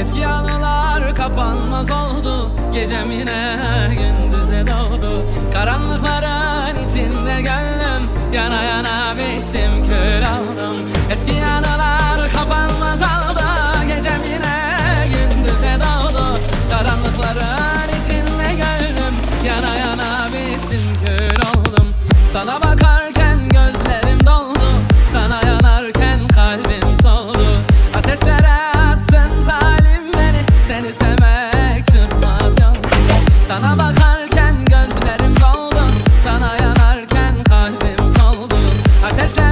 Eski anılar kapanmaz oldu Gecem yine gündüze sevmek çıkmaz yol Sana bakarken gözlerim doldu Sana yanarken kalbim soldu. Ateşler